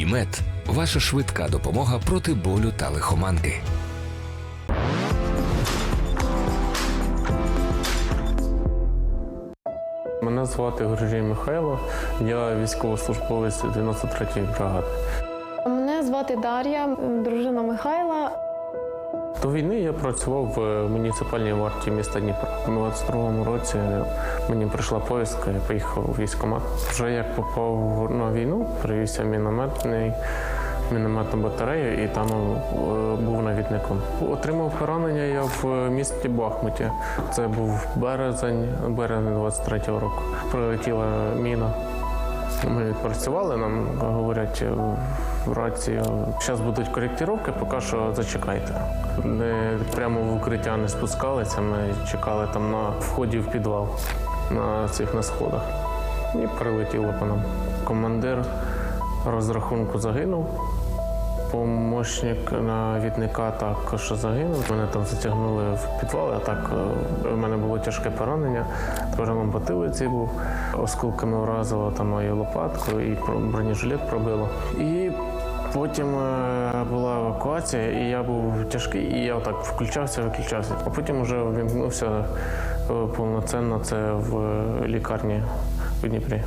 ІМЕД ваша швидка допомога проти болю та лихоманки. Мене звати Григорій Михайло, я військовослужбовець 93-ї бригади. Мене звати Дар'я, дружина Михайла. До війни я працював в муніципальній варті міста Дніпра. У 22-му році мені прийшла повістка, я поїхав у військкомат. Вже як попав на війну, привівся мінометний. Мінометну батарею і там е, був навідником. Отримав поранення я в місті Бахмуті. Це був березень, березень 23-го року. Прилетіла міна. Ми відпрацювали, нам говорять е, в рацію, зараз будуть коректировки, поки що зачекайте. Ми прямо в укриття не спускалися, ми чекали там на вході в підвал на цих на сходах. І прилетіло по нам. Командир розрахунку загинув. Помощник навідника також загинув. Мене там затягнули в підвал, а так е, в мене було тяжке поранення. Перелом потилиці був, осколками вразило там мою лопатку і бронежилет пробило. І потім е, була евакуація, і я був тяжкий, і я отак включався, виключався. А потім вже вімкнувся е, повноцінно це в е, лікарні у Дніпрі.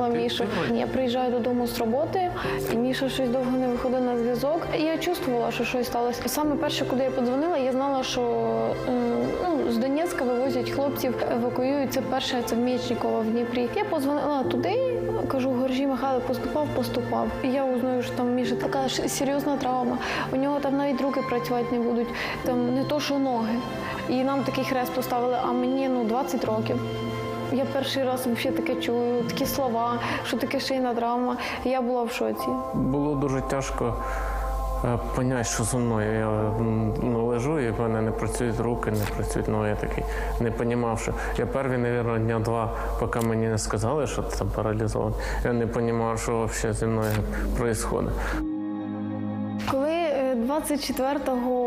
Мішу. Я приїжджаю додому з роботи, і Міша щось довго не виходив на зв'язок. І я чувствувала, що щось сталося. Саме перше, куди я подзвонила, я знала, що ну, з Донецька вивозять хлопців, евакуюють. Це перше, це в Мєчніково в Дніпрі. Я подзвонила туди, кажу, Горжій Михайло поступав, поступав. І я узнаю, що там Міша така ж серйозна травма. У нього там навіть руки працювати не будуть, там не то, що ноги. І нам такий хрест поставили, а мені ну 20 років. Я перший раз взагалі таке чую, такі слова, що таке шийна травма. Я була в шоці. Було дуже тяжко е, поняти, що зі мною. Я ну, лежу, і в мене не працюють руки, не працюють ноги. Я такий не розумів, що я перві, мабуть, дня два, поки мені не сказали, що це паралізований, я не розумів, що взагалі зі мною відбувається. Коли е, 24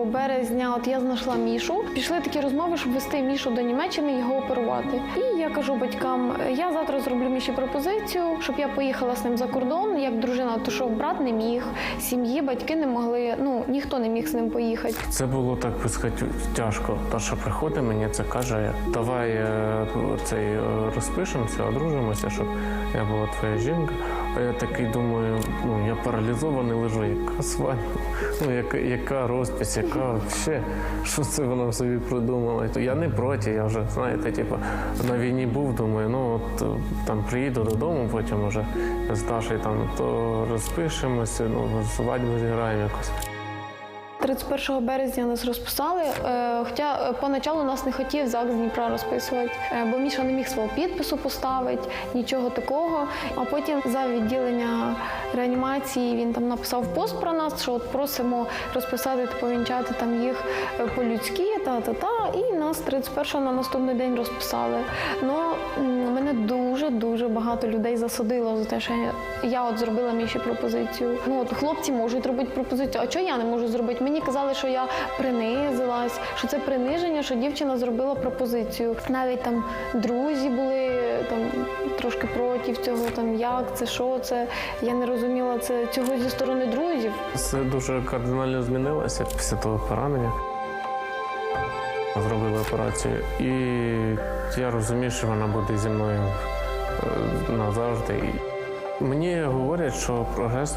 березня от я знайшла Мішу, пішли такі розмови, щоб вести Мішу до Німеччини і його оперувати. І я кажу батькам: я завтра зроблю Міші пропозицію, щоб я поїхала з ним за кордон, як дружина, то що брат не міг, сім'ї, батьки не могли. Ну ніхто не міг з ним поїхати. Це було так би сказати, тяжко. Та, що приходить мені, це каже, давай е, цей е, розпишемося, одружимося, щоб я була твоя жінка. А я такий думаю, ну я паралізований лежу, яка свадьба, ну яка, яка розпись, яка ще, що це вона собі придумала. Я не проти, я вже, знаєте, типу, на війні був, думаю, ну от е, там приїду додому, потім вже з Дашею там то розпишемося, ну свадьбу зіграємо якось. 31 березня нас розписали. Е, Хоча е, поначалу нас не хотів ЗАГС Дніпра розписувати, е, бо Міша не міг свого підпису поставити, нічого такого. А потім за відділення реанімації він там написав пост про нас, що от просимо розписати та повінчати там їх по-людськи, та-та-та. І нас 31-го на наступний день розписали. Ну мене дуже дуже багато людей засудило за те, що я, от зробила Міші пропозицію. Ну от хлопці можуть робити пропозицію. А чого я не можу зробити? Казали, що я принизилась, що це приниження, що дівчина зробила пропозицію. Навіть там друзі були там трошки проти цього. Там як це, що це. Я не розуміла це цього зі сторони друзів. Все дуже кардинально змінилося після того поранення. Зробили операцію, і я розумію, що вона буде зі мною е, назавжди. Мені говорять, що прогрес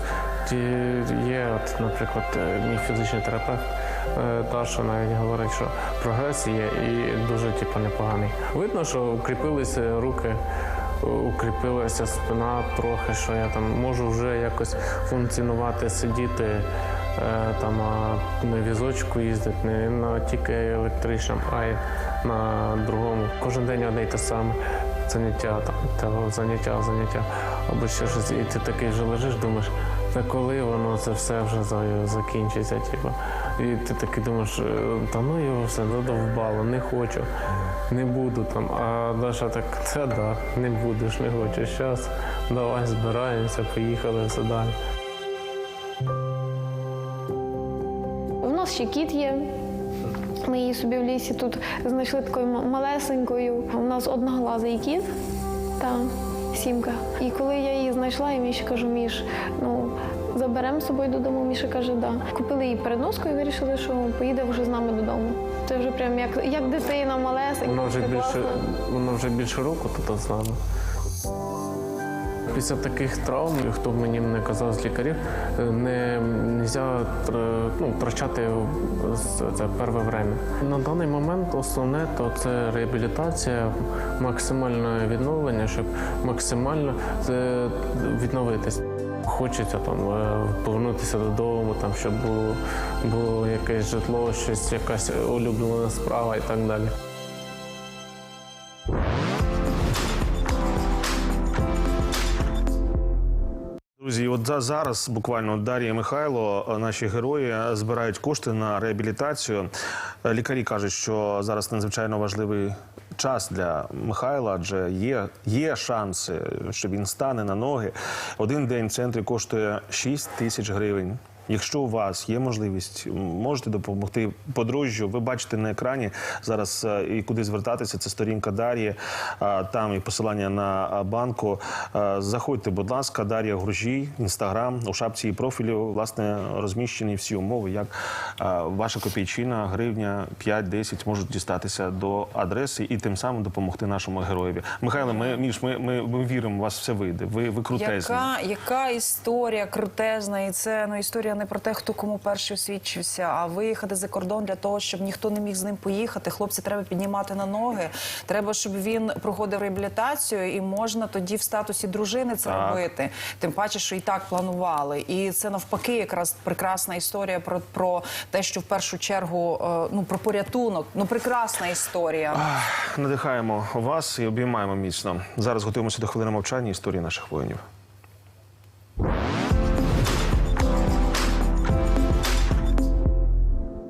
є, от, наприклад, е, мій фізичний терапевт е, Даша навіть говорить, що прогрес є і дуже типу, непоганий. Видно, що укріпилися руки, укріпилася спина трохи, що я там можу вже якось функціонувати, сидіти. Е, Там на візочку їздить не на тільки електричному, а й на другому. Кожен день одне й те саме. Заняття, там, того заняття, заняття, або ще щось. І ти такий вже лежиш, думаєш, та коли воно це все вже закінчиться, типу. І ти такий думаєш, е, та ну його все задовбало, не хочу, не буду там. А Даша так, та да, не будеш, не хочеш. Зараз давай збираємося, поїхали все далі. У нас ще кіт є. Ми її собі в лісі тут знайшли такою малесенькою. У нас одноглазий кіт. Та. Сімка. І коли я її знайшла, і Міші кажу, Міш, ну заберемо з собою додому. Міша каже, да. Купили їй переноску і вирішили, що поїде вже з нами додому. Це вже прям як, як дитина малесенька. Воно вже більше, воно вже більше року тут з нами. Після таких травм, хто б мені не казав з лікарів, не можна ну, втрачати це перше время. На даний момент основне то це реабілітація, максимальне відновлення, щоб максимально е, відновитись. Хочеться там е, повернутися додому, там щоб було, було якесь житло, щось, якась улюблена справа і так далі. Друзі, от зараз буквально Дар'я Михайло, е, наші герої, е, збирають кошти на реабілітацію. Е, Лікарі кажуть, що зараз надзвичайно важливий час для Михайла, адже є, є шанси, що він стане на ноги. Один день в центрі коштує 6 тисяч гривень. Якщо у вас є можливість, можете допомогти подружжю. Ви бачите на екрані зараз е, і куди звертатися. Це сторінка Дар'ї. Там і посилання на банку. Е, Заходьте, будь ласка, Дар'я Гружій, інстаграм. У шапці її профілю власне розміщені всі умови, як ваша копійчина, гривня 5-10 можуть дістатися до адреси і тим самим допомогти нашому героєві. Михайло, ми між ми, ми, ми віримо, у вас все вийде. Ви, ви крутезні. Яка, яка історія крутезна, і це ну історія не про те, хто кому перший освідчився, а виїхати за кордон для того, щоб ніхто не міг з ним поїхати. Хлопці треба піднімати на ноги. Треба, щоб він проходив реабілітацію, і можна тоді в статусі дружини це Так. робити. Тим паче, що і так планували. І це навпаки, якраз прекрасна історія про, про те, що в першу чергу е, ну про порятунок. Ну прекрасна історія. Надихаємо вас і обіймаємо міцно. Зараз готуємося до хвилини мовчання історії наших воїнів.